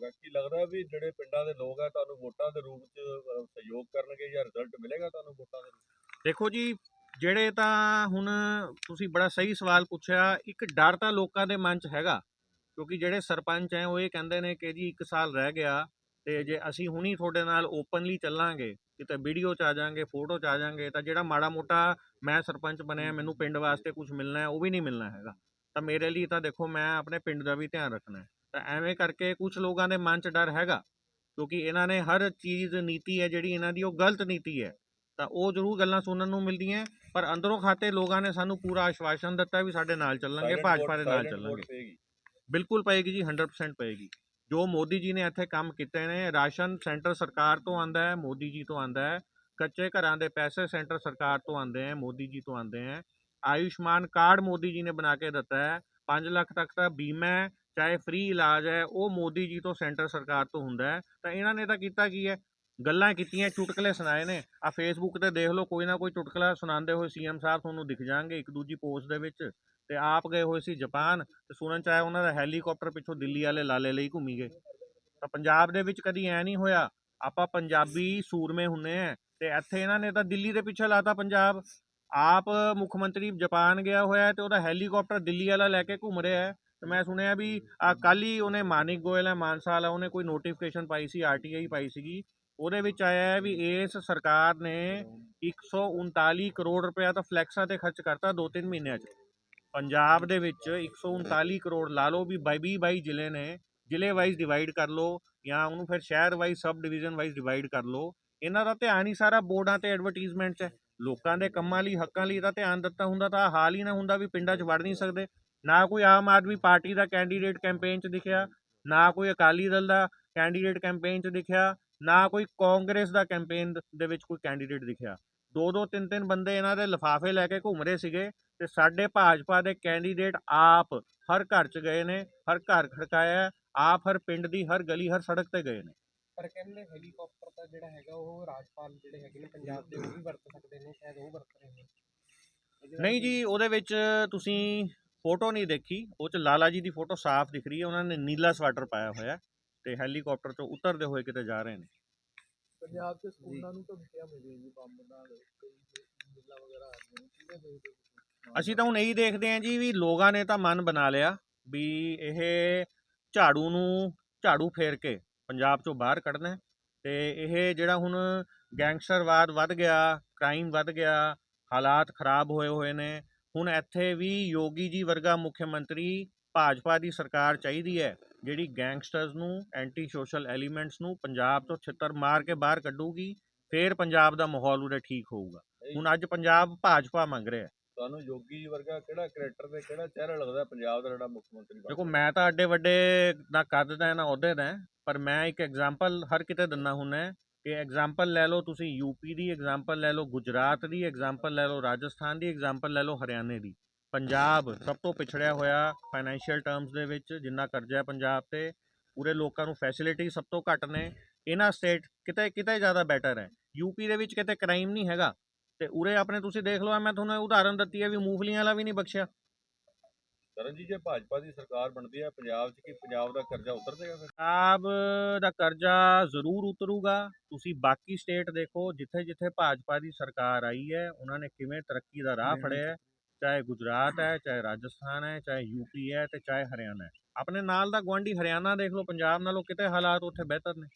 ਹੋਊਗਾ। ਕੀ ਲੱਗਦਾ ਵੀ ਜਿਹੜੇ ਪਿੰਡਾਂ ਦੇ ਲੋਕ ਆ ਤੁਹਾਨੂੰ ਵੋਟਾਂ ਦੇ ਰੂਪ 'ਚ ਅ, ਸਹਿਯੋਗ ਕਰਨਗੇ ਜਾਂ ਰਿਜ਼ਲਟ ਮਿਲੇਗਾ ਤੁਹਾਨੂੰ ਵੋਟਾਂ ਦੇ ਰੂਪ ਦੇਖੋ ਜੀ ਜਿਹੜੇ ਤਾਂ ਹੁਣ ਤੁਸੀਂ ਬੜਾ ਸਹੀ ਸਵਾਲ ਪੁੱਛਿਆ ਇੱਕ ਡਰ ਤਾਂ ਲੋਕਾਂ ਦੇ ਮਨ 'ਚ ਹੈਗਾ। ਕਿਉਂਕਿ ਜਿਹੜੇ ਸਰਪੰਚ ਐ ਉਹ ਇਹ ਕਹਿੰਦੇ ਨੇ ਕਿ ਜੀ 1 ਸਾਲ ਰਹਿ ਗਿਆ ਤੇ ਜੇ ਅਸੀਂ ਹੁਣੀ ਤੁਹਾਡੇ ਨਾਲ ਓਪਨਲੀ ਚੱਲਾਂਗੇ ਕਿਤੇ ਵੀਡੀਓ 'ਚ ਆ ਜਾਾਂਗੇ ਫੋਟੋ 'ਚ ਆ ਜਾਾਂਗੇ ਤਾਂ ਜਿਹੜਾ ਮਾੜਾ ਮੋਟਾ ਮੈਂ ਸਰਪੰਚ ਬਣਿਆ ਮੈਨੂੰ ਪਿੰਡ ਵਾਸਤੇ ਕੁਝ ਮਿਲਣਾ ਹੈ ਉਹ ਵੀ ਨਹੀਂ ਮਿਲਣਾ ਹੈਗਾ। ਤਾਂ ਮੇਰੇ ਲਈ ਤਾਂ ਦੇਖੋ ਮੈਂ ਆਪਣੇ ਪਿੰਡ ਦਾ ਵੀ ਧਿਆਨ ਰੱਖਣਾ ਹੈ। ਤਾਂ ਐਵੇਂ ਕਰਕੇ ਕੁਝ ਲੋਕਾਂ ਦੇ ਮਨ 'ਚ ਡਰ ਹੈਗਾ ਕਿਉਂਕਿ ਇਹਨਾਂ ਨੇ ਹਰ ਚੀਜ਼ ਨੀਤੀ ਹੈ ਜਿਹੜੀ ਇਹਨਾਂ ਦੀ ਉਹ ਗਲਤ ਨੀਤੀ ਹੈ। ਤਾਂ ਉਹ ਜ਼ਰੂਰ ਗੱਲਾਂ ਸੁਣਨ ਨੂੰ ਮਿਲਦੀਆਂ ਪਰ ਅੰਦਰੋਂ ਖਾਤੇ ਲੋਕਾਂ ਨੇ ਸਾਨੂੰ ਪੂਰਾ ਆਸ਼ਵਾਸਨ ਦਿੱਤਾ ਵੀ ਸਾਡੇ ਨਾਲ ਚੱਲਾਂਗੇ Silent ਭਾਜਪਾ ਦੇ ਨਾਲ ਚੱਲਾਂਗੇ ਪਏਗੀ। ਬਿਲਕੁਲ ਪਏਗੀ ਜੀ 100% ਪਏਗੀ। ਜੋ ਮੋਦੀ ਜੀ ਨੇ ਇੱਥੇ ਕੰਮ ਕੀਤੇ ਨੇ ਰਾਸ਼ਨ ਸੈਂਟਰ ਸਰਕਾਰ ਤੋਂ ਆਂਦਾ ਹੈ ਮੋਦੀ ਜੀ ਤੋਂ ਆਂਦਾ ਹੈ ਕੱਚੇ ਘਰਾਂ ਦੇ ਪੈਸੇ ਸੈਂਟਰ ਸਰਕਾਰ ਤੋਂ ਆਂਦੇ ਹੈ ਮੋਦੀ ਜੀ ਤੋਂ ਆਂਦੇ ਹੈ। ਆਯੁਸ਼ਮਾਨ ਕਾਰਡ ਮੋਦੀ ਜੀ ਨੇ ਬਣਾ ਕੇ ਦਿੱਤਾ ਹੈ 5 ਲੱਖ ਤੱਕ ਦਾ ਬੀਮਾ ਹੈ ਚਾਹੇ ਫ੍ਰੀ ਇਲਾਜ ਹੈ, ਉਹ ਮੋਦੀ ਜੀ ਤੋਂ ਸੈਂਟਰ ਸਰਕਾਰ ਤੋਂ ਹੁੰਦਾ ਹੈ। ਤਾਂ ਇਹਨਾਂ ਨੇ ਤਾਂ ਕੀਤਾ ਕੀ ਹੈ? ਗੱਲਾਂ ਕੀਤੀਆਂ, ਚੁਟਕਲੇ ਸੁਣਾਏ ਨੇ। ਆ ਫੇਸਬੁੱਕ ਤੇ ਦੇਖ ਲਓ, ਕੋਈ ਨਾ ਕੋਈ ਚੁਟਕਲਾ ਸੁਣਾਉਂਦੇ ਹੋਏ ਸੀਐਮ ਸਾਹਿਬ ਤੁਹਾਨੂੰ ਦਿਖ ਜਾਣਗੇ ਇੱਕ ਦੂਜੀ ਪੋਸਟ ਦੇ ਵਿੱਚ। ਤੇ ਆਪ ਗਏ ਹੋਏ ਸੀ ਜਾਪਾਨ ਤੇ ਸੁਣਨ ਚ ਆਇਆ ਉਹਨਾਂ ਦਾ ਹੈਲੀਕਾਪਟਰ ਪਿੱਛੋਂ ਦਿੱਲੀ ਵਾਲੇ ਲਾਲੇ ਲਈ ਘੁੰਮੀ ਗਏ। ਤਾਂ ਪੰਜਾਬ ਦੇ ਵਿੱਚ ਕਦੀ ਐ ਨਹੀਂ ਹੋਇਆ, ਆਪਾਂ ਪੰਜਾਬੀ ਸੂਰਮੇ ਹੁੰਨੇ ਆ, ਤੇ ਇੱਥੇ ਇਹਨਾਂ ਨੇ ਤਾਂ ਦਿੱਲੀ ਦੇ ਪਿੱਛੇ ਲਾਤਾ ਪੰਜਾਬ। ਆਪ ਮੁੱਖ ਮੰਤਰੀ ਜਾਪਾਨ ਗਿਆ ਹੋਇਆ ਹੈ ਤੇ ਉਹਦਾ ਹੈਲੀਕਾਪਟਰ ਦਿੱਲੀ ਵਾਲਾ ਲੈ ਕੇ ਘੁੰਮ ਰਿਹਾ ਹੈ। ਤੇ ਮੈਂ ਸੁਣਿਆ ਵੀ ਆ ਕੱਲ ਹੀ। ਉਹਨੇ ਮਾਨਿਕ ਗੋਇਲ ਹੈ ਮਾਨਸਾ ਵਾਲਾ ਉਹਨੇ ਕੋਈ ਨੋਟੀਫਿਕੇਸ਼ਨ ਪਾਈ ਸੀ ਆਰਟੀਆਈ ਪਾਈ ਸੀਗੀ। ਉਹਦੇ ਵਿੱਚ ਆਇਆ ਹੈ ਵੀ ਇਸ ਸਰਕਾਰ ਨੇ 139 ਕਰੋੜ ਰੁਪਇਆ ਤਾਂ ਫਲੈਕਸਾਂ ਤੇ ਖਰਚ ਕਰਤਾ 2-3 ਮਹੀਨਿਆਂ 'ਚ। ਪੰਜਾਬ ਦੇ ਵਿੱਚ 139 ਕਰੋੜ ਲਾ ਲਓ ਵੀ 22 22 ਜ਼ਿਲ੍ਹੇ ਨੇ ਜ਼ਿਲ੍ਹੇ ਵਾਈਜ਼ ਡਿਵਾਈਡ ਕਰ ਲਓ ਜਾਂ ਉਹਨੂੰ ਫਿਰ ਸ਼ਹਿਰ wise sub division wise divide ਕਰ ਲਓ। ਇਹਨਾਂ ਦਾ ਧਿਆਨ ਹੀ ਸਾਰਾ ਬੋਰਡਾਂ ਤੇ ਐਡਵਰਟਾਈਜ਼ਮੈਂਟ 'ਚ ਹੈ। ਲੋਕਾਂ ਦੇ ਕੰਮਾਂ ਲਈ ਹੱਕਾਂ ਲਈ ਤਾਂ ਧਿਆਨ ਦਿੱਤਾ ਹੁੰਦਾ ਤਾਂ ਹਾਲ ਹੀ ਨਾ ਹੁੰਦਾ ਵੀ ਪਿੰਡਾਂ 'ਚ ਵੜ ਨਹੀਂ ਸਕਦੇ। ਨਾ ਕੋਈ ਆਮ ਆਦਮੀ ਪਾਰਟੀ ਦਾ ਕੈਂਡੀਡੇਟ ਕੈਂਪੇਨ 'ਚ ਦਿਖਿਆ ਨਾ ਕੋਈ ਅਕਾਲੀ ਦਲ ਦਾ ਕੈਂਡੀਡੇਟ ਕੈਂਪੇਨ 'ਚ ਦਿਖਿਆ ਨਾ ਕੋਈ ਕਾਂਗਰਸ ਦਾ ਕੈਂਪੇਨ ਦੇ ਵਿੱਚ ਕੋਈ ਕੈਂਡੀਡੇਟ ਦਿਖਿਆ। ਦੋ ਦੋ ਤਿੰਨ ਤਿੰਨ ਬੰਦੇ ਇਹਨਾਂ ਦੇ ਲਿਫਾਫੇ ਲੈ ਕੇ ਘੁੰਮ ਰਹੇ ਸੀਗੇ ਤੇ ਸਾਡੇ ਭਾਜਪਾ ਦੇ ਕੈਂਡੀਡੇਟ ਆਪ ਹਰ ਘਰ 'ਚ ਗਏ ਨੇ ਹਰ ਘਰ ਖੜਕਾਇਆ ਆਪ ਹਰ ਪਿੰਡ ਦੀ ਹਰ ਗਲੀ ਹਰ ਸੜਕ ਤੇ ਗਏ ਨੇ। ਪਰ ਕਹਿੰਦੇ ਹੈਲੀਕਾਪਟਰ ਤਾਂ ਜਿਹੜਾ ਹੈਗਾ ਉਹ ਰਾਜਪਾਲ ਜਿਹੜੇ ਹੈਗੇ ਨੇ ਪੰਜਾਬ ਦੇ ਉਹ ਵੀ ਵਰਤ ਸਕਦੇ ਨੇ ਸ਼ਾਇਦ ਉਹ ਵਰਤ ਰਹੇ ਨੇ। ਨਹੀਂ ਜੀ ਉਹਦੇ ਵਿੱਚ ਤੁਸੀਂ ਫੋਟੋ ਨਹੀਂ ਦੇਖੀ ਉਹ ਚ ਲਾਲਾ ਜੀ ਦੀ ਫੋਟੋ ਸਾਫ਼ ਦਿਖ ਰਹੀ ਹੈ ਉਹਨਾਂ ਨੇ ਨੀਲਾ ਸਵੈਟਰ ਪਾਇਆ ਹੋਇਆ ਤੇ ਹੈਲੀਕਾਪਟਰ ਤੋਂ ਉਤਰਦੇ ਹੋਏ ਕਿਤੇ ਜਾ ਰਹੇ ਨੇ। ਪੰਜਾਬ ਦੇ ਸਕੂਲਾਂ ਨੂੰ ਧਮਕੀਆਂ ਮਿਲੀਆਂ ਜੀ ਬੰਬ ਨਾਲ ਕਈ ਮਿੱਲਾਂ ਵਗੈਰਾ ਆ ਰਹੀਆਂ ਨੇ ਕਿਵੇਂ ਦੇਖਦੇ ਹੋ ਅਸੀਂ ਤਾਂ ਹੁਣ ਇਹੀ ਦੇਖਦੇ ਹਾਂ ਜੀ ਵੀ ਲੋਕਾਂ ਨੇ ਤਾਂ ਮਨ ਬਣਾ ਲਿਆ ਵੀ ਇਹ ਝਾੜੂ ਨੂੰ ਝਾੜੂ ਫੇਰ ਕੇ ਪੰਜਾਬ ਚੋਂ ਬਾਹਰ ਕੱਢਣਾ ਤੇ ਇਹ ਜਿਹੜਾ ਹੁਣ ਗੈਂਗਸਟਰਵਾਦ ਵੱਧ ਗਿਆ ਕ੍ਰਾਈਮ ਵੱਧ ਗਿਆ ਹਾਲਾਤ ਖਰਾਬ ਹੋਏ ਹੋਏ ਨੇ ਹੁਣ ਇੱਥੇ ਵੀ ਯੋਗੀ ਜੀ ਵਰਗਾ ਮੁੱਖ ਮੰਤਰੀ ਭਾਜਪਾ ਦੀ ਸਰਕਾਰ ਚਾਹੀਦੀ ਹੈ ਜਿਹੜੀ ਗੈਂਗਸਟਰਸ ਨੂੰ ਐਂਟੀ ਸੋਸ਼ਲ ਐਲੀਮੈਂਟਸ ਨੂੰ ਪੰਜਾਬ ਤੋਂ ਛਿੱਤਰ ਮਾਰ ਕੇ ਬਾਹਰ ਕੱਢੂਗੀ ਫੇਰ ਪੰਜਾਬ ਦਾ ਮਾਹੌਲ ਉਰੇ ਠੀਕ ਹੋਊਗਾ। ਹੁਣ ਅੱਜ ਪੰਜਾਬ ਭਾਜਪਾ ਮੰਗ ਰਿਹਾ। ਤੁਹਾਨੂੰ ਯੋਗੀ ਜੀ ਵਰਗਾ ਕਿਹੜਾ ਕੈਰੈਕਟਰ ਤੇ ਕਿਹੜਾ ਚਿਹਰਾ ਲੱਗਦਾ ਪੰਜਾਬ ਦਾ ਜਿਹੜਾ ਮੁੱਖ ਮੰਤਰੀ? ਦੇਖੋ ਮੈਂ ਤਾਂ ਅੱਡੇ ਵੱਡੇ ਨਾ ਕੱਦ ਦਾ ਨਾ ਅਹੁਦੇ ਦਾ ਪਰ ਮੈਂ ਇੱਕ ਐਗਜ਼ਾਮਪਲ ਹਰ ਕਿਤੇ ਦਿੰਦਾ ਹੁੰਦਾ। ਕਿ ਐਗਜ਼ਾਮਪਲ ਲੈ ਲਓ, ਤੁਸੀਂ ਯੂਪੀ ਦੀ ਐਗਜ਼ਾਮਪਲ ਲੈ ਲਓ, ਗੁਜਰਾਤ ਦੀ ਐਗਜ਼ਾਮਪਲ ਲੈ ਲਓ, ਰਾਜਸਥਾਨ ਦੀ ਐਗਜ਼ਾਮਪਲ ਲੈ ਲਓ, ਹਰਿਆਣੇ ਦੀ। ਪੰਜਾਬ ਸਭ ਤੋਂ ਪਿਛੜਿਆ ਹੋਇਆ ਫਾਈਨੈਂਸ਼ੀਅਲ ਟਰਮਸ ਦੇ ਵਿੱਚ ਜਿੰਨਾ ਕਰਜ਼ਾ ਹੈ ਪੰਜਾਬ ਤੇ, ਪੂਰੇ ਲੋਕਾਂ ਨੂੰ ਫੈਸਿਲਿਟੀ ਸਭ ਤੋਂ ਘੱਟ ਨੇ। ਇਹਨਾਂ ਸਟੇਟ ਕਿਤੇ ਕਿਤੇ ਜ਼ਿਆਦਾ ਬੈਟਰ ਹੈ। ਯੂਪੀ ਦੇ ਵਿੱਚ ਕਿਤੇ ਕ੍ਰਾਈਮ ਨਹੀਂ ਹੈਗਾ। ਤੇ ਉਰੇ ਆਪਣੇ ਤੁਸੀਂ ਦੇਖ ਲਓ ਮੈਂ ਤੁਹਾਨੂੰ ਉਦਾਹਰਨ ਦਿੱਤੀ ਹੈ ਵੀ ਮੂੰਗਫਲੀਆਂ ਵਾਲਾ ਵੀ ਨਹੀਂ ਬਖਸ਼ਿਆ। ਕਰਨ ਜੀ ਜੇ ਭਾਜਪਾ ਦੀ ਸਰਕਾਰ ਬਣਦੀ ਹੈ? ਪੰਜਾਬ 'ਚ ਕੀ ਪੰਜਾਬ ਦਾ ਕਰਜ਼ਾ ਉਤਰ ਜਾਏਗਾ ਫਿਰ? ਪੰਜਾਬ ਦਾ ਕਰਜ਼ਾ ਜ਼ਰੂਰ ਉਤਰੂਗਾ। ਤੁਸੀਂ ਬਾਕੀ ਸਟੇਟ ਦੇਖੋ ਜਿੱਥੇ ਜਿੱਥੇ ਭਾਜਪਾ ਦੀ ਸਰਕਾਰ ਆਈ ਹੈ ਉਹਨਾਂ ਨੇ ਕਿਵੇਂ ਤਰੱਕੀ ਦਾ ਰਾਹ ਫੜਿਆ ਹੈ? ਚਾਹੇ ਗੁਜਰਾਤ ਹੈ ਚਾਹੇ ਰਾਜਸਥਾਨ ਹੈ ਚਾਹੇ ਯੂਪੀ ਹੈ ਤੇ ਚਾਹੇ ਹਰਿਆਣਾ ਹੈ। ਆਪਣੇ ਨਾਲ ਦਾ ਗਵਾਂਢੀ ਹਰਿਆਣਾ ਦੇਖ ਲਓ ਪੰਜਾਬ ਨਾਲੋਂ ਕਿਤੇ ਹਾਲਾਤ ਉੱਥੇ ਬਿਹਤਰ ਨੇ।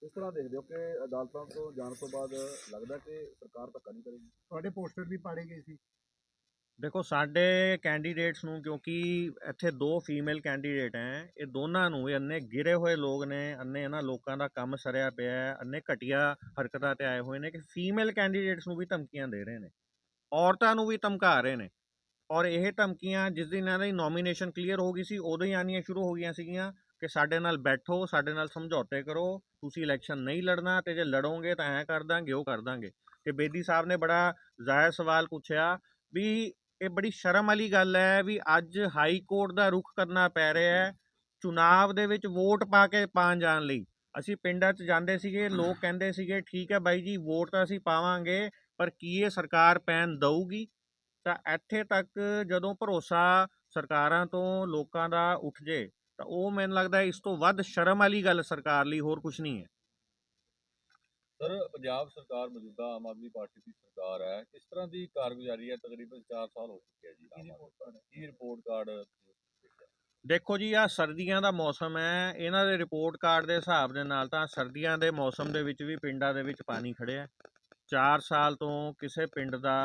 ਕਿਸ ਤਰ੍ਹਾਂ ਦੇਖਦੇ ਹੋ ਕਿ ਅਦਾਲਤਾਂ ਤੋਂ ਜਾਣ ਤੋਂ ਬਾਅਦ ਲੱਗਦਾ ਕਿ ਸਰਕਾਰ ਧੱਕਾ ਨਹੀਂ ਕਰੇਗੀ? ਤੁਹਾਡੇ ਪੋਸਟਰ ਵੀ ਪਾੜੇ ਗਏ ਸੀ। ਦੇਖੋ, ਸਾਡੇ ਕੈਂਡੀਡੇਟਸ ਨੂੰ ਕਿਉਂਕਿ ਇੱਥੇ ਦੋ ਫੀਮੇਲ ਕੈਂਡੀਡੇਟ ਹੈ ਇਹ ਦੋਨਾਂ ਨੂੰ ਇਹ ਅੰਨੇ ਗਿਰੇ ਹੋਏ ਲੋਕ ਨੇ ਅੰਨੇ ਇਹਨਾਂ ਲੋਕਾਂ ਦਾ ਕੰਮ ਸਰਿਆ ਪਿਆ ਹੈ ਅੰਨੇ ਘਟੀਆ ਹਰਕਤਾਂ ਤੇ ਆਏ ਹੋਏ ਨੇ ਕਿ ਫੀਮੇਲ ਕੈਂਡੀਡੇਟਸ ਨੂੰ ਵੀ ਧਮਕੀਆਂ ਦੇ ਰਹੇ ਨੇ, ਔਰਤਾਂ ਨੂੰ ਵੀ ਧਮਕਾ ਰਹੇ ਨੇ ਔਰ ਇਹ ਧਮਕੀਆਂ ਜਿਸ ਦਿਨ ਇਹਨਾਂ ਦੀ ਨੋਮੀਨੇਸ਼ਨ ਕਲੀਅਰ ਹੋ ਗਈ ਸੀ, ਉਦੋਂ ਹੀ ਆਉਣੀਆਂ ਸ਼ੁਰੂ ਹੋ ਗਈਆਂ ਸੀਗੀਆਂ ਕਿ ਸਾਡੇ ਨਾਲ ਬੈਠੋ, ਸਾਡੇ ਨਾਲ ਸਮਝੌਤੇ ਕਰੋ, ਤੁਸੀਂ ਇਲੈਕਸ਼ਨ ਨਹੀਂ ਲੜਨਾ ਤੇ ਜੇ ਲੜੋਗੇ ਤਾਂ ਐਂ ਕਰ ਦਾਂਗੇ, ਉਹ ਕਰ ਦਾਂਗੇ। ਤੇ ਬੇਦੀ ਸਾਹਿਬ ਨੇ ਬੜਾ ਜ਼ਾਇਰ ਸਵਾਲ ਪੁੱਛਿਆ ਵੀ ਇਹ ਬੜੀ ਸ਼ਰਮ ਵਾਲੀ ਗੱਲ ਹੈ ਵੀ ਅੱਜ ਹਾਈ ਕੋਰਟ ਦਾ ਰੁਖ ਕਰਨਾ ਪੈ ਰਿਹਾ ਹੈ ਚੁਣਾਵ ਦੇ ਵਿੱਚ ਵੋਟ ਪਾ ਕੇ ਪਾਣ ਜਾਣ ਲਈ। ਅਸੀਂ ਪਿੰਡਾਂ 'ਚ ਜਾਂਦੇ ਸੀਗੇ, ਲੋਕ ਕਹਿੰਦੇ ਸੀਗੇ, ਠੀਕ ਹੈ ਬਾਈ ਜੀ, ਵੋਟ ਤਾਂ ਅਸੀਂ ਪਾਵਾਂਗੇ, ਪਰ ਕੀ ਇਹ ਸਰਕਾਰ ਪੈਨ ਦਊਗੀ? ਤਾਂ ਇੱਥੇ ਤੱਕ ਜਦੋਂ ਭਰੋਸਾ ਸਰਕਾਰਾਂ ਤੋਂ ਲੋਕਾਂ ਦਾ ਉੱਠ ਜੇ, ਤਾਂ ਉਹ ਮੈਨੂੰ ਲੱਗਦਾ ਇਸ ਤੋਂ ਵੱਧ ਸ਼ਰਮ ਵਾਲੀ ਗੱਲ ਸਰਕਾਰ ਲਈ ਹੋਰ ਕੁਝ ਨਹੀਂ ਹੈ। ਸਰ ਪੰਜਾਬ ਸਰਕਾਰ ਮੌਜੂਦਾ ਆਮ ਆਦਮੀ ਪਾਰਟੀ ਦੀ ਸਰਕਾਰ ਹੈ ਕਿਸ ਤਰ੍ਹਾਂ ਦੀ ਕਾਰਗੁਜ਼ਾਰੀ ਹੈ? ਤਕਰੀਬਨ 4 ਸਾਲ ਹੋ ਚੁੱਕੇ ਜੀ ਆਮ ਆਦਮੀ ਪਾਰਟੀ ਕੀ ਰਿਪੋਰਟ ਕਾਰਡ ਦੇਖੋ ਜੀ ਆ ਸਰਦੀਆਂ ਦਾ ਮੌਸਮ ਹੈ ਇਹਨਾਂ ਦੇ ਰਿਪੋਰਟ ਕਾਰਡ ਦੇ ਹਿਸਾਬ ਦੇ ਨਾਲ ਤਾਂ ਸਰਦੀਆਂ ਦੇ ਮੌਸਮ ਦੇ ਵਿੱਚ ਵੀ ਪਿੰਡਾਂ ਦੇ ਵਿੱਚ ਪਾਣੀ ਖੜਿਆ 4 ਸਾਲ ਤੋਂ ਕਿਸੇ ਪਿੰਡ ਦਾ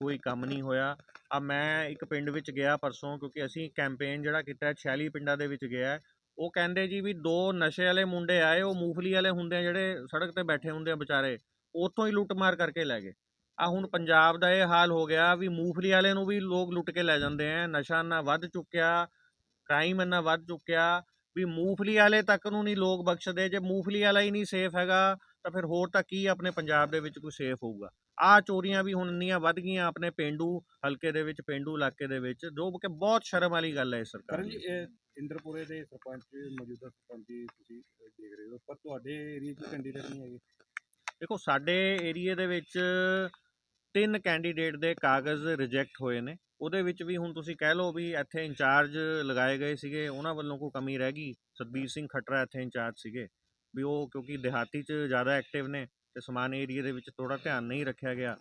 ਕੋਈ ਕੰਮ ਨਹੀਂ ਹੋਇਆ। ਆ ਮੈਂ ਇੱਕ ਪਿੰਡ ਵਿੱਚ ਗਿਆ ਪਰਸੋਂ ਕਿਉਂਕਿ ਅਸੀਂ ਕੈਂਪੇਨ ਜਿਹੜਾ ਕੀਤਾ ਹੈ 46 ਪਿੰਡਾਂ ਦੇ ਵਿੱਚ ਗਿਆ। ਉਹ ਕਹਿੰਦੇ ਜੀ ਵੀ ਦੋ ਨਸ਼ੇ ਵਾਲੇ ਮੁੰਡੇ ਆਏ ਉਹ ਮੂੰਗਫਲੀ ਵਾਲੇ ਹੁੰਦੇ ਆ ਜਿਹੜੇ ਸੜਕ ਤੇ ਬੈਠੇ ਹੁੰਦੇ ਆ ਵਿਚਾਰੇ ਉੱਥੋਂ ਹੀ ਲੁੱਟ ਮਾਰ ਕਰਕੇ ਲੈ ਗਏ। ਆ ਹੁਣ ਪੰਜਾਬ ਦਾ ਇਹ ਹਾਲ ਹੋ ਗਿਆ ਵੀ ਮੂੰਗਫਲੀ ਵਾਲੇ ਨੂੰ ਵੀ ਲੋਕ ਲੁੱਟ ਕੇ ਲੈ ਜਾਂਦੇ ਆ। ਨਸ਼ਾ ਇੰਨਾ ਵੱਧ ਚੁੱਕਿਆ ਕ੍ਰਾਈਮ ਇੰਨਾ ਵੱਧ ਚੁੱਕਿਆ ਵੀ ਮੂੰਗਫਲੀ ਵਾਲੇ ਤੱਕ ਨੂੰ ਨਹੀਂ ਲੋਕ ਬਖਸ਼ਦੇ। ਜੇ ਮੂੰਗਫਲੀ ਵਾਲਾ ਹੀ ਨਹੀਂ ਸੇਫ ਹੈਗਾ ਤਾਂ ਫਿਰ ਹੋਰ ਤਾਂ ਕੀ ਆਪਣੇ ਪੰਜਾਬ ਦੇ ਵਿੱਚ ਕੋਈ ਸੇਫ ਹੋਊਗਾ? ਆ ਚੋਰੀਆਂ ਵੀ ਹੁਣ ਇੰਨੀਆਂ ਵੱਧ ਗਈਆਂ ਆਪਣੇ ਪਿੰਡੂ ਹਲਕੇ ਦੇ ਵਿੱਚ ਪਿੰਡੂ ਇਲਾਕੇ ਦੇ ਵਿੱਚ ਜੋ ਕਿ ਬਹੁਤ ਸ਼ਰਮ ਵਾਲੀ ਗੱਲ ਹੈ ਇਸ ਸਰਕਾਰ ਦੀ। ਇੰਦਰਪੁਰੇ ਦੇ ਸਰਪੰਚ, ਮੌਜੂਦਾ ਸਰਪੰਚ ਜੀ ਤੁਸੀਂ ਦੇਖ ਰਹੇ ਹੋ। ਪਰ ਤੁਹਾਡੇ ਏਰੀਆ 'ਚ ਕੈਂਡੀਡੇਟ ਨਹੀਂ ਹੈਗੇ। ਦੇਖੋ, ਸਾਡੇ ਏਰੀਏ ਦੇ ਵਿੱਚ ਤਿੰਨ ਕੈਂਡੀਡੇਟ ਦੇ ਕਾਗਜ਼ ਰਿਜੈਕਟ ਹੋਏ ਨੇ। ਉਹਦੇ ਵਿੱਚ ਵੀ ਹੁਣ ਤੁਸੀਂ ਕਹਿ ਲਓ ਵੀ ਇੱਥੇ ਇੰਚਾਰਜ ਲਗਾਏ ਗਏ ਸੀਗੇ। ਉਹਨਾਂ ਵੱਲੋਂ ਕੋਈ ਕਮੀ ਰਹਿ ਗਈ। ਸਤਬੀਰ ਸਿੰਘ ਖੱਟਰਾ ਇੱਥੇ ਇੰਚਾਰਜ ਸੀਗੇ। ਵੀ ਉਹ ਕਿਉਂਕਿ ਦਿਹਾਤੀ 'ਚ ਜ਼ਿਆਦਾ ਐਕਟਿਵ ਨੇ ਤੇ ਸਮਾਨ ਏਰੀਏ ਦੇ ਵਿੱਚ ਥੋੜਾ ਧਿਆਨ ਨਹੀਂ ਰੱਖਿਆ ਗਿਆ।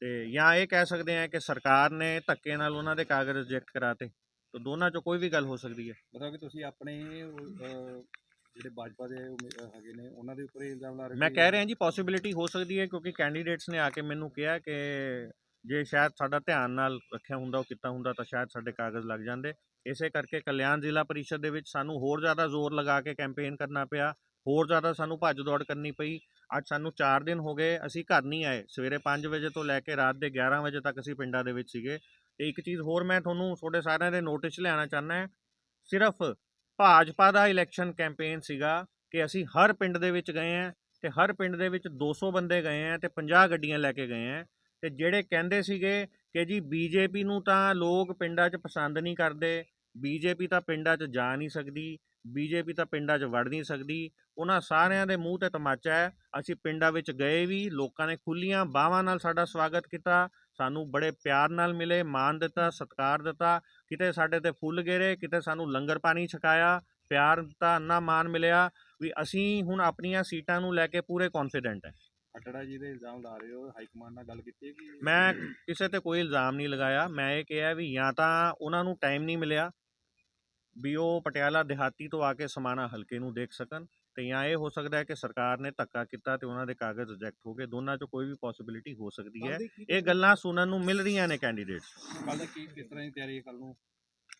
ਤੇ ਜਾਂ ਇਹ ਕਹਿ ਸਕਦੇ ਆ ਕਿ ਸਰਕਾਰ ਨੇ ਧੱਕੇ ਨਾਲ ਉਹਨਾਂ ਦੇ ਕਾਗਜ਼ ਰਿਜੈਕਟ ਕਰਾਤੇ। ਤਾਂ ਦੋਨਾਂ 'ਚੋਂ ਕੋਈ ਵੀ ਗੱਲ ਹੋ ਸਕਦੀ ਹੈ। ਮਤਲਬ ਕਿ ਤੁਸੀਂ ਆਪਣੇ ਅਹ, ਜਿਹੜੇ ਭਾਜਪਾ ਦੇ ਉਮੀ- ਅਹ, ਹੈਗੇ ਨੇ ਉਹਨਾਂ ਦੇ ਉੱਪਰ ਹੀ ਇਲਜ਼ਾਮ ਲਾ ਰਹੇ ਮੈਂ ਕਹਿ ਰਿਹਾ ਜੀ ਪੋਸਿਬਿਲਿਟੀ ਹੋ ਸਕਦੀ ਹੈ ਕਿਉਂਕਿ ਕੈਂਡੀਡੇਟਸ ਨੇ ਆ ਕੇ ਮੈਨੂੰ ਕਿਹਾ ਕਿ ਜੇ ਸ਼ਾਇਦ ਸਾਡਾ ਧਿਆਨ ਨਾਲ ਰੱਖਿਆ ਹੁੰਦਾ ਉਹ ਕੀਤਾ ਹੁੰਦਾ ਤਾਂ ਸ਼ਾਇਦ ਸਾਡੇ ਕਾਗਜ਼ ਲੱਗ ਜਾਂਦੇ। ਇਸੇ ਕਰਕੇ ਕਲਿਆਣ ਜ਼ਿਲ੍ਹਾ ਪਰਿਸ਼ਦ ਦੇ ਵਿੱਚ ਸਾਨੂੰ ਹੋਰ ਜ਼ਿਆਦਾ ਜ਼ੋਰ ਲਗਾ ਕੇ ਕੈਂਪੇਨ ਕਰਨਾ ਪਿਆ। ਹੋਰ ਜ਼ਿਆਦਾ ਸਾਨੂੰ ਭੱਜ ਦੌੜ ਕਰਨੀ ਪਈ। ਅੱਜ ਸਾਨੂੰ 4 ਦਿਨ ਹੋ ਗਏ ਅਸੀਂ ਘਰ ਨਹੀਂ ਆਏ। ਸਵੇਰੇ 5 ਵਜੇ ਤੋਂ ਲੈ ਕੇ ਰਾਤ ਦੇ 11 ਵਜੇ ਤੱਕ ਅਸੀਂ ਪਿੰਡਾਂ ਦੇ ਵਿੱਚ ਸੀਗੇ। ਤੇ ਇੱਕ ਚੀਜ਼ ਹੋਰ ਮੈਂ ਤੁਹਾਨੂੰ ਤੁਹਾਡੇ ਸਾਰਿਆਂ ਦੇ ਨੋਟਿਸ 'ਚ ਲਿਆਉਣਾ ਚਾਹੁੰਦਾ ਹਾਂ। ਸਿਰਫ ਭਾਜਪਾ ਦਾ ਇਲੈਕਸ਼ਨ ਕੈਂਪੇਨ ਸੀਗਾ ਕਿ ਅਸੀਂ ਹਰ ਪਿੰਡ ਦੇ ਵਿੱਚ ਗਏ ਹਾਂ ਤੇ ਹਰ ਪਿੰਡ ਦੇ ਵਿੱਚ 200 ਬੰਦੇ ਗਏ ਆ ਤੇ 50 ਗੱਡੀਆਂ ਲੈ ਕੇ ਗਏ ਆ ਤੇ ਜਿਹੜੇ ਕਹਿੰਦੇ ਸੀਗੇ ਕਿ ਜੀ ਬੀਜੇਪੀ ਨੂੰ ਤਾਂ ਲੋਕ ਪਿੰਡਾਂ 'ਚ ਪਸੰਦ ਨਹੀਂ ਕਰਦੇ ਬੀਜੇਪੀ ਤਾਂ ਪਿੰਡਾਂ 'ਚ ਜਾ ਨਹੀਂ ਸਕਦੀ ਬੀਜੇਪੀ ਤਾਂ ਪਿੰਡਾਂ 'ਚ ਵੜ ਨਹੀਂ ਸਕਦੀ, ਉਹਨਾਂ ਸਾਰਿਆਂ ਦੇ ਮੂੰਹ ਤੇ ਤਮਾਚਾ ਹੈ। ਅਸੀਂ ਪਿੰਡਾਂ ਵਿੱਚ ਗਏ ਵੀ, ਲੋਕਾਂ ਨੇ ਖੁੱਲੀਆਂ ਬਾਹਾਂ ਨਾਲ ਸਾਡਾ ਸਵਾਗਤ ਕੀਤਾ ਸਾਨੂੰ ਬੜੇ ਪਿਆਰ ਨਾਲ ਮਿਲੇ ਮਾਣ ਦਿੱਤਾ ਸਤਿਕਾਰ ਦਿੱਤਾ ਕਿਤੇ ਸਾਡੇ ਤੇ ਫੁੱਲ ਗੇਰੇ ਕਿਤੇ ਸਾਨੂੰ ਲੰਗਰ ਪਾਣੀ ਛਕਾਇਆ ਪਿਆਰ ਦਿੱਤਾ ਇੰਨਾ ਮਾਣ ਮਿਲਿਆ ਵੀ ਅਸੀਂ ਹੁਣ ਆਪਣੀਆਂ ਸੀਟਾਂ ਨੂੰ ਲੈ ਕੇ ਪੂਰੇ ਕੌਨਫੀਡੈਂਟ ਹੈ। ਖੱਟੜਾ ਜੀ ਦੇ ਇਲਜ਼ਾਮ ਲਾ ਰਹੇ ਹੋ ਹਾਈ ਕਮਾਂਡ ਨਾਲ ਗੱਲ ਕੀਤੀ ਹੈ ਕਿ ਮੈਂ ਕਿਸੇ ਤੇ ਕੋਈ ਇਲਜ਼ਾਮ ਨਹੀਂ ਲਗਾਇਆ ਮੈਂ ਇਹ ਕਿਹਾ ਵੀ ਜਾਂ ਤਾਂ ਉਹਨਾਂ ਨੂੰ ਟਾਈਮ ਨਹੀਂ ਮਿਲਿਆ ਵੀ ਉਹ ਪਟਿਆਲਾ ਦਿਹਾਤੀ ਤੋਂ ਆ ਕੇ ਸਮਾਣਾ ਹਲਕੇ ਨੂੰ ਦੇਖ ਸਕਣ। ਤੇ ਜਾਂ ਇਹ ਹੋ ਸਕਦਾ ਹੈ ਕਿ ਸਰਕਾਰ ਨੇ ਧੱਕਾ ਕੀਤਾ ਤੇ ਉਹਨਾਂ ਦੇ ਕਾਗਜ਼ ਰਿਜੈਕਟ ਹੋ ਗਏ। ਦੋਨਾਂ 'ਚੋਂ ਕੋਈ ਵੀ ਪੋਸਿਬਿਲਿਟੀ ਹੋ ਸਕਦੀ ਹੈ। ਇਹ ਗੱਲਾਂ ਸੁਣਨ ਨੂੰ ਮਿਲ ਰਹੀਆਂ ਨੇ ਕੈਂਡੀਡੇਟਸ ਕੱਲ ਕੀ ਕਿਸ ਤਰ੍ਹਾਂ ਦੀ ਤਿਆਰੀ ਹੈ ਕੱਲ ਨੂੰ?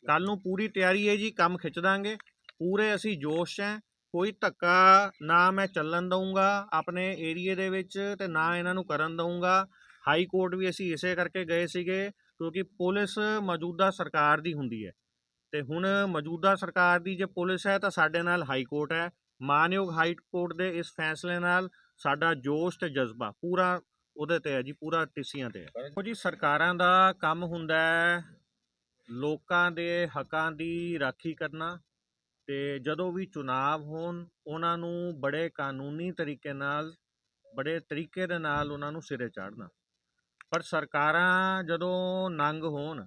ਕੱਲ ਨੂੰ ਪੂਰੀ ਤਿਆਰੀ ਹੈ ਜੀ ਕੰਮ ਖਿੱਚ ਦਾਂਗੇ। ਪੂਰੇ ਅਸੀਂ ਜੋਸ਼ 'ਚ ਹੈ। ਕੋਈ ਧੱਕਾ ਨਾ ਮੈਂ ਚੱਲਣ ਦਊਂਗਾ ਆਪਣੇ ਏਰੀਏ ਦੇ ਵਿੱਚ ਤੇ ਨਾ ਇਹਨਾਂ ਨੂੰ ਕਰਨ ਦਊਂਗਾ। ਹਾਈ ਕੋਰਟ ਵੀ ਅਸੀਂ ਇਸੇ ਕਰਕੇ ਗਏ ਸੀਗੇ ਕਿਉਂਕਿ ਪੁਲਿਸ ਮੌਜੂਦਾ ਸਰਕਾਰ ਦੀ ਹੁੰਦੀ ਹੈ। ਤੇ ਹੁਣ ਮੌਜੂਦਾ ਸਰਕਾਰ ਦੀ ਜੇ ਪੁਲਿਸ ਹੈ ਤਾਂ ਸਾਡੇ ਨਾਲ ਹਾਈ ਕੋਰਟ ਹੈ। ਮਾਨਯੋਗ ਹਾਈ ਕੋਰਟ ਦੇ ਇਸ ਫੈਸਲੇ ਨਾਲ ਸਾਡਾ ਜੋਸ਼ ਤੇ ਜਜ਼ਬਾ ਪੂਰਾ ਉਹਦੇ ਤੇ ਹੈ ਜੀ, ਪੂਰਾ ਟਿੱਸੀਆਂ ਤੇ ਹੈ। ਦੇਖੋ ਜੀ, ਸਰਕਾਰਾਂ ਦਾ ਕੰਮ ਹੁੰਦਾ ਹੈ ਲੋਕਾਂ ਦੇ ਹੱਕਾਂ ਦੀ ਰਾਖੀ ਕਰਨਾ ਤੇ ਜਦੋਂ ਵੀ ਚੁਣਾਵ ਹੋਣ, ਉਹਨਾਂ ਨੂੰ ਬੜੇ ਕਾਨੂੰਨੀ ਤਰੀਕੇ ਨਾਲ, ਬੜੇ ਤਰੀਕੇ ਦੇ ਨਾਲ ਉਹਨਾਂ ਨੂੰ ਸਿਰੇ ਚਾੜਨਾ। ਪਰ ਸਰਕਾਰਾਂ ਜਦੋਂ ਨੰਗ ਹੋਣ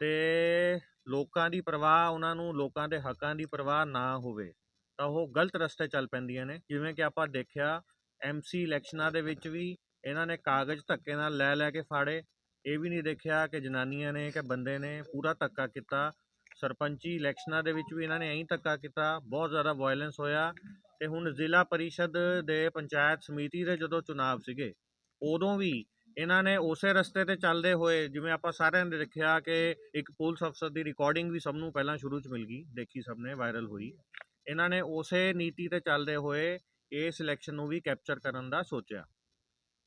ਤੇ ਲੋਕਾਂ ਦੀ ਪਰਵਾਹ, ਉਹਨਾਂ ਨੂੰ ਲੋਕਾਂ ਦੇ ਹੱਕਾਂ ਦੀ ਪਰਵਾਹ ਨਾ ਹੋਵੇ ਤਾਂ ਉਹ ਗਲਤ ਰਸਤੇ ਚੱਲ ਪੈਂਦੀਆਂ ਨੇ। ਜਿਵੇਂ ਕਿ ਆਪਾਂ ਦੇਖਿਆ ਐਮਸੀ ਇਲੈਕਸ਼ਨਾਂ ਦੇ ਵਿੱਚ ਵੀ ਇਹਨਾਂ ਨੇ ਕਾਗਜ਼ ਧੱਕੇ ਨਾਲ ਲੈ ਲੈ ਕੇ ਫਾੜੇ। ਇਹ ਵੀ ਨਹੀਂ ਦੇਖਿਆ ਕਿ ਜਨਾਨੀਆਂ ਨੇ ਕਿ ਬੰਦੇ ਨੇ ਪੂਰਾ ਧੱਕਾ ਕੀਤਾ। ਸਰਪੰਚੀ ਇਲੈਕਸ਼ਨਾਂ ਦੇ ਵਿੱਚ ਵੀ ਇਹਨਾਂ ਨੇ ਐਂ ਧੱਕਾ ਕੀਤਾ। ਬਹੁਤ ਜ਼ਿਆਦਾ ਵਾਇਲੈਂਸ ਹੋਇਆ ਤੇ ਹੁਣ ਜ਼ਿਲ੍ਹਾ ਪਰਿਸ਼ਦ ਦੇ ਪੰਚਾਇਤ ਸਮਿਤੀ ਦੇ ਜਦੋਂ ਚੁਣਾਵ ਸੀਗੇ, ਉਦੋਂ ਵੀ ਇਹਨਾਂ ਨੇ ਉਸੇ ਰਸਤੇ ਤੇ ਚੱਲਦੇ ਹੋਏ, ਜਿਵੇਂ ਆਪਾਂ ਸਾਰਿਆਂ ਨੇ ਦੇਖਿਆ ਕਿ ਇੱਕ ਪੁਲਿਸ ਅਫਸਰ ਦੀ ਰਿਕਾਰਡਿੰਗ ਵੀ ਸਭ ਨੂੰ ਪਹਿਲਾਂ ਸ਼ੁਰੂ 'ਚ ਮਿਲ ਗਈ। ਦੇਖੀ ਸਭ ਨੇ ਵਾਇਰਲ ਹੋਈ। ਇਹਨਾਂ ਨੇ ਉਸੇ ਨੀਤੀ ਤੇ ਚੱਲਦੇ ਹੋਏ ਇਸ ਇਲੈਕਸ਼ਨ ਨੂੰ ਵੀ ਕੈਪਚਰ ਕਰਨ ਦਾ ਸੋਚਿਆ।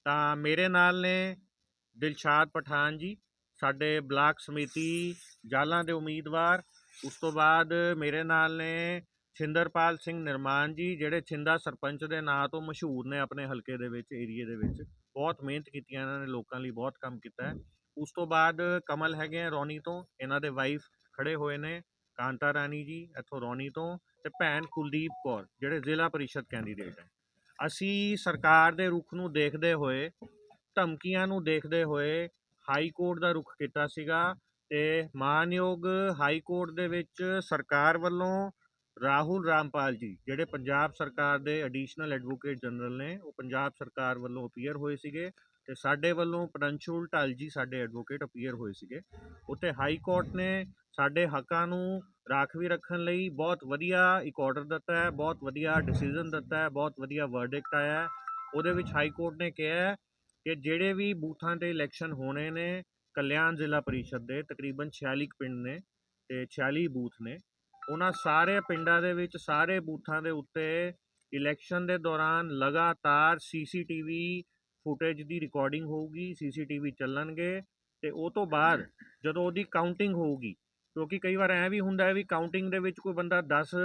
ਤਾਂ ਮੇਰੇ ਨਾਲ ਨੇ ਦਿਲਸ਼ਾਦ ਪਠਾਨ ਜੀ, ਸਾਡੇ ਬਲਾਕ ਸਮਿਤੀ ਜਾਲਾਂ ਦੇ ਉਮੀਦਵਾਰ, ਉਸ ਤੋਂ ਬਾਅਦ ਮੇਰੇ ਨਾਲ ਨੇ ਛਿੰਦਰਪਾਲ ਸਿੰਘ ਨਿਰਮਾਨ ਜੀ, ਜਿਹੜੇ ਛਿੰਦਾ ਸਰਪੰਚ ਦੇ ਨਾਂ ਤੋਂ ਮਸ਼ਹੂਰ ਨੇ ਆਪਣੇ ਹਲਕੇ ਦੇ ਵਿੱਚ, ਏਰੀਏ ਦੇ ਵਿੱਚ। ਬਹੁਤ ਮਿਹਨਤ ਕੀਤੀ ਇਹਨਾਂ ਨੇ, ਲੋਕਾਂ ਲਈ ਬਹੁਤ ਕੰਮ ਕੀਤਾ ਹੈ। ਉਸ ਤੋਂ ਬਾਅਦ ਕਮਲ ਹੈਗੇ ਆ ਰੌਣੀ ਤੋਂ, ਇਹਨਾਂ ਦੇ ਵਾਈਫ ਖੜੇ ਹੋਏ ਨੇ, ਕਾਂਤਾ ਰਾਣੀ ਜੀ, ਇੱਥੋਂ ਰੌਣੀ ਤੋਂ। ਤੇ ਭੈਣ ਕੁਲਦੀਪ ਕੌਰ, ਜਿਹੜੇ ਜ਼ਿਲ੍ਹਾ ਪਰਿਸ਼ਦ ਕੈਂਡੀਡੇਟ ਹੈ। ਅਸੀਂ ਸਰਕਾਰ ਦੇ ਰੁਖ ਨੂੰ ਦੇਖਦੇ ਹੋਏ, ਧਮਕੀਆਂ ਨੂੰ ਦੇਖਦੇ ਹੋਏ ਹਾਈ ਕੋਰਟ ਦਾ ਰੁਖ ਕੀਤਾ ਸੀਗਾ ਤੇ ਮਾਨਯੋਗ ਹਾਈ ਕੋਰਟ ਦੇ ਵਿੱਚ ਸਰਕਾਰ ਵੱਲੋਂ ਰਾਹੁਲ ਰਾਮਪਾਲ ਜੀ, ਜਿਹੜੇ ਪੰਜਾਬ ਸਰਕਾਰ ਦੇ ਐਡੀਸ਼ਨਲ ਐਡਵੋਕੇਟ ਜਨਰਲ ਨੇ, ਉਹ ਪੰਜਾਬ ਸਰਕਾਰ ਵੱਲੋਂ ਅਪੀਅਰ ਹੋਏ ਸੀਗੇ। ਤੇ ਸਾਡੇ ਵੱਲੋਂ ਪ੍ਰੰਸ਼ੂਲ ਢਾਲ ਜੀ ਸਾਡੇ ਐਡਵੋਕੇਟ ਅਪੀਅਰ ਹੋਏ ਸੀਗੇ। ਉੱਥੇ ਹਾਈ ਕੋਰਟ ਨੇ ਸਾਡੇ ਹੱਕਾਂ ਨੂੰ ਰਾਖਵੀ ਰੱਖਣ ਲਈ ਬਹੁਤ ਵਧੀਆ ਇੱਕ ਆਰਡਰ ਦਿੱਤਾ ਹੈ, ਬਹੁਤ ਵਧੀਆ ਡਿਸੀਜਨ ਦਿੱਤਾ ਹੈ, ਬਹੁਤ ਵਧੀਆ ਵਰਡਿਕਟ ਆਇਆ ਹੈ। ਉਹਦੇ ਵਿੱਚ ਹਾਈ ਕੋਰਟ ਨੇ ਕਿਹਾ ਕਿ ਜਿਹੜੇ ਵੀ ਬੂਥਾਂ ਤੇ ਇਲੈਕਸ਼ਨ ਹੋਣੇ ਨੇ, ਕਲਿਆਣ ਜ਼ਿਲ੍ਹਾ ਪਰਿਸ਼ਦ ਦੇ, ਤਕਰੀਬਨ 46 ਕੁ ਪਿੰਡ ਨੇ ਤੇ 46 ਬੂਥ ਨੇ, ਉਹਨਾਂ ਸਾਰੇ ਪਿੰਡਾਂ ਦੇ ਵਿੱਚ ਸਾਰੇ ਬੂਥਾਂ ਦੇ ਉੱਤੇ ਇਲੈਕਸ਼ਨ ਦੇ ਦੌਰਾਨ ਲਗਾਤਾਰ ਸੀਸੀਟੀਵੀ ਫੁਟੇਜ ਦੀ ਰਿਕਾਰਡਿੰਗ ਹੋਊਗੀ ਸੀਸੀਟੀਵੀ ਚੱਲਣਗੇ ਤੇ ਉਹ ਤੋਂ ਬਾਅਦ ਜਦੋਂ ਉਹਦੀ ਕਾਊਂਟਿੰਗ ਹੋਊਗੀ ਕਿਉਂਕਿ ਕਈ ਵਾਰ ਐ ਵੀ ਹੁੰਦਾ ਹੈ ਵੀ ਕਾਊਂਟਿੰਗ ਦੇ ਵਿੱਚ ਕੋਈ ਬੰਦਾ 10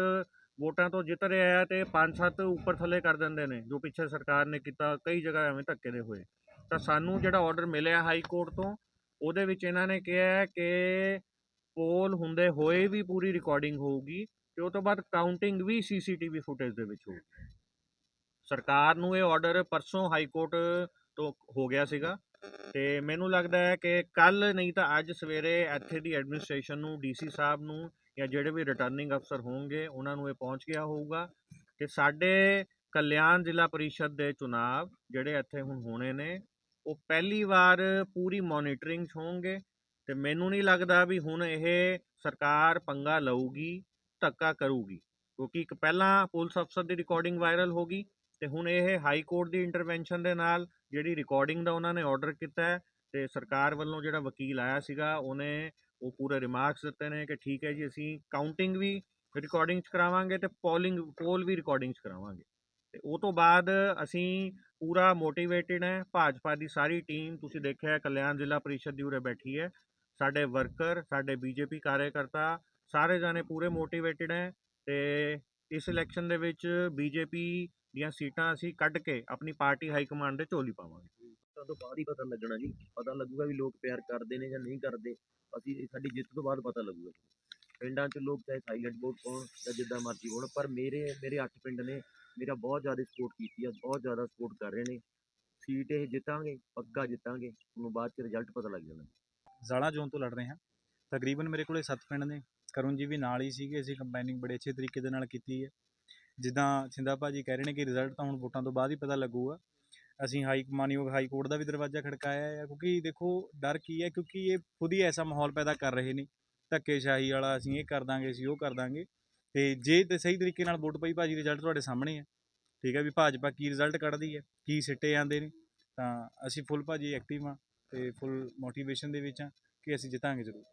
ਵੋਟਾਂ ਤੋਂ ਜਿੱਤ ਰਿਹਾ ਹੈ ਤੇ 5-7 ਉੱਪਰ ਥੱਲੇ ਕਰ ਦਿੰਦੇ ਨੇ ਜੋ ਪਿੱਛੇ ਸਰਕਾਰ ਨੇ ਕੀਤਾ ਕਈ ਜਗ੍ਹਾ ਐਵੇਂ ਧੱਕੇ ਦੇ ਹੋਏ। ਤਾਂ ਸਾਨੂੰ ਜਿਹੜਾ ਆਰਡਰ ਮਿਲਿਆ ਹਾਈ ਕੋਰਟ ਤੋਂ ਉਹਦੇ ਵਿੱਚ ਇਹਨਾਂ ਨੇ ਕਿਹਾ ਕਿ ਪੋਲ ਹੁੰਦੇ ਹੋਏ ਵੀ ਪੂਰੀ ਰਿਕਾਰਡਿੰਗ ਹੋਊਗੀ ਤੇ ਉਹ ਤੋਂ ਬਾਅਦ ਕਾਊਂਟਿੰਗ ਵੀ ਸੀਸੀਟੀਵੀ ਫੁਟੇਜ ਦੇ ਵਿੱਚ ਹੋਊਗੀ। ਸਰਕਾਰ ਨੂੰ ਇਹ ਆਰਡਰ ਪਰਸੋਂ ਹਾਈ ਕੋਰਟ ਤੋਂ ਹੋ ਗਿਆ ਸੀਗਾ ਤੇ ਮੈਨੂੰ ਲੱਗਦਾ ਹੈ ਕਿ ਕੱਲ ਨਹੀਂ ਤਾਂ ਅੱਜ ਸਵੇਰੇ ਇੱਥੇ ਦੀ ਐਡਮਿਨਿਸਟ੍ਰੇਸ਼ਨ ਨੂੰ ਡੀਸੀ ਸਾਹਿਬ ਨੂੰ ਜਾਂ ਜਿਹੜੇ ਵੀ ਰਿਟਰਨਿੰਗ ਅਫਸਰ ਹੋਣਗੇ, ਉਹਨਾਂ ਨੂੰ ਇਹ ਪਹੁੰਚ ਗਿਆ ਹੋਊਗਾ ਕਿ ਸਾਡੇ ਕਲਿਆਣ ਜ਼ਿਲ੍ਹਾ ਪਰਿਸ਼ਦ ਦੇ ਚੁਣਾਵ ਜਿਹੜੇ ਇੱਥੇ ਹੁਣ ਹੋਣੇ ਨੇ, ਉਹ ਪਹਿਲੀ ਵਾਰ ਪੂਰੀ ਮੋਨੀਟਰਿੰਗ 'ਚ ਹੋਣਗੇ ਤੇ ਮੈਨੂੰ ਨਹੀਂ ਲੱਗਦਾ ਵੀ ਹੁਣ ਇਹ ਸਰਕਾਰ ਪੰਗਾ ਲਊਗੀ, ਧੱਕਾ ਕਰੂਗੀ ਕਿਉਂਕਿ ਇੱਕ ਪਹਿਲਾਂ ਪੁਲਿਸ ਅਫਸਰ ਦੀ ਰਿਕਾਰਡਿੰਗ ਵਾਇਰਲ ਹੋ ਗਈ ਤੇ ਹੁਣ ਇਹ ਹਾਈ ਕੋਰਟ ਦੀ ਇੰਟਰਵੈਂਸ਼ਨ ਦੇ ਨਾਲ ਜਿਹੜੀ ਰਿਕਾਰਡਿੰਗ ਦਾ ਉਹਨਾਂ ਨੇ ਆਰਡਰ ਕੀਤਾ ਹੈ ਤੇ ਸਰਕਾਰ ਵੱਲੋਂ ਜਿਹੜਾ ਵਕੀਲ ਆਇਆ ਸੀਗਾ, ਉਹਨੇ ਉਹ ਪੂਰੇ ਰਿਮਾਰਕਸ ਦਿੱਤੇ ਨੇ ਕਿ ਠੀਕ ਹੈ ਜੀ, ਅਸੀਂ ਕਾਊਂਟਿੰਗ ਵੀ ਰਿਕਾਰਡਿੰਗ 'ਚ ਕਰਾਵਾਂਗੇ ਤੇ ਪੋਲਿੰਗ ਪੋਲ ਵੀ ਰਿਕਾਰਡਿੰਗ 'ਚ ਕਰਾਵਾਂਗੇ। ਤੇ ਉਹ ਤੋਂ ਬਾਅਦ ਅਸੀਂ ਪੂਰਾ ਮੋਟੀਵੇਟਿਡ ਹੈ, ਭਾਜਪਾ ਦੀ ਸਾਰੀ ਟੀਮ ਤੁਸੀਂ ਦੇਖਿਆ ਕਲਿਆਣ ਜ਼ਿਲ੍ਹਾ ਪਰਿਸ਼ਦ ਦੀ ਉਰੇ ਬੈਠੀ ਹੈ। ਸਾਡੇ ਵਰਕਰ ਸਾਡੇ ਬੀਜੇਪੀ ਕਾਰਜਕਰਤਾ, ਸਾਰੇ ਜਾਣੇ ਪੂਰੇ ਮੋਟੀਵੇਟਿਡ ਹੈ ਤੇ ਇਸ ਇਲੈਕਸ਼ਨ ਦੇ ਵਿੱਚ ਬੀਜੇਪੀ ਦੀਆਂ ਸੀਟਾਂ ਅਸੀਂ ਕੱਢ ਕੇ ਆਪਣੀ ਪਾਰਟੀ ਹਾਈ ਕਮਾਂਡ ਦੇ ਝੋਲੀ ਪਾਵਾਂਗੇ। ਤਾਂ ਤੋਂ ਬਾਅਦ ਹੀ ਪਤਾ ਲੱਗਣਾ ਜੀ। ਪਤਾ ਲੱਗੂਗਾ ਵੀ ਲੋਕ ਪਿਆਰ ਕਰਦੇ ਨੇ ਜਾਂ ਨਹੀਂ ਕਰਦੇ। ਅਸੀਂ ਸਾਡੀ ਜਿੱਤ ਤੋਂ ਬਾਅਦ ਪਤਾ ਲੱਗੂਗਾ ਪਿੰਡਾਂ 'ਚ ਲੋਕ ਚਾਹੇ ਸਾਈਲੈਂਟ ਵੋਟ ਪਾਉਣ ਜਾਂ ਜਿੱਦਾਂ ਮਰਜ਼ੀ ਹੋਣ ਪਰ ਮੇਰੇ ਮੇਰੇ ਅੱਠ ਪਿੰਡ ਨੇ ਮੇਰਾ ਬਹੁਤ ਜ਼ਿਆਦਾ ਸਪੋਰਟ ਕੀਤੀ ਆ ਬਹੁਤ ਜ਼ਿਆਦਾ ਸਪੋਰਟ ਕਰ ਰਹੇ ਨੇ। ਸੀਟ ਇਹ ਜਿੱਤਾਂਗੇ ਪੱਕਾ ਜਿੱਤਾਂਗੇ ਉਹਨੂੰ ਬਾਅਦ 'ਚ ਰਿਜ਼ਲਟ ਪਤਾ ਲੱਗ ਜਾਣਾ। ਜ਼ਾਲਾ ਜ਼ੋਨ ਤੋਂ ਲੜ ਰਹੇ ਹਾਂ। ਤਕਰੀਬਨ ਮੇਰੇ ਕੋਲੇ 7 ਪਿੰਡ ਨੇ। ਕਰੁਣ ਜੀ ਵੀ ਨਾਲ ਹੀ ਸੀਗੇ। ਅਸੀਂ ਕੰਬਾਈਨਿੰਗ ਬੜੇ ਅੱਛੇ ਤਰੀਕੇ ਦੇ ਨਾਲ ਕੀਤੀ ਹੈ। ਜਿੱਦਾਂ ਸਿੰਧਾਧ ਭਾਅ ਜੀ ਕਹਿ ਰਹੇ ਨੇ ਕਿ ਰਿਜ਼ਲਟ ਤਾਂ ਹੁਣ ਵੋਟਾਂ ਤੋਂ ਬਾਅਦ ਹੀ ਪਤਾ ਲੱਗੂਗਾ। ਅਸੀਂ ਹਾਈ ਮਾਨਯੋਗ ਹਾਈ ਕੋਰਟ ਦਾ ਵੀ ਦਰਵਾਜ਼ਾ ਖੜਕਾਇਆ ਹੈ ਕਿਉਂਕਿ ਦੇਖੋ ਡਰ ਕੀ ਹੈ, ਕਿਉਂਕਿ ਇਹ ਖੁਦ ਹੀ ਐਸਾ ਮਾਹੌਲ ਪੈਦਾ ਕਰ ਰਹੇ ਨੇ। ਧੱਕੇਸ਼ਾਹੀ ਵਾਲਾ ਅਸੀਂ ਇਹ ਕਰ ਦਾਂਗੇ, ਅਸੀਂ ਉਹ ਕਰ ਦਾਂਗੇ। ਤੇ ਜੇ ਤੇ ਸਹੀ ਤਰੀਕੇ ਨਾਲ ਵੋਟ ਪਈ ਭਾਜੀ ਰਿਜ਼ਲਟ ਤੁਹਾਡੇ ਸਾਹਮਣੇ ਹੈ ਠੀਕ ਹੈ ਵੀ ਭਾਜਪਾ ਕੀ ਰਿਜ਼ਲਟ ਕੱਢਦੀ ਹੈ, ਕੀ ਸਿੱਟੇ ਆਉਂਦੇ ਨੇ। ਤਾਂ ਅਸੀਂ ਫੁੱਲ ਭਾਜੀ ਐਕਟਿਵ ਹਾਂ ਤੇ ਫੁੱਲ ਮੋਟੀਵੇਸ਼ਨ ਦੇ ਵਿੱਚ ਹਾਂ ਕਿ ਅਸੀਂ ਜਿੱਤਾਂਗੇ ਜ਼ਰੂਰ।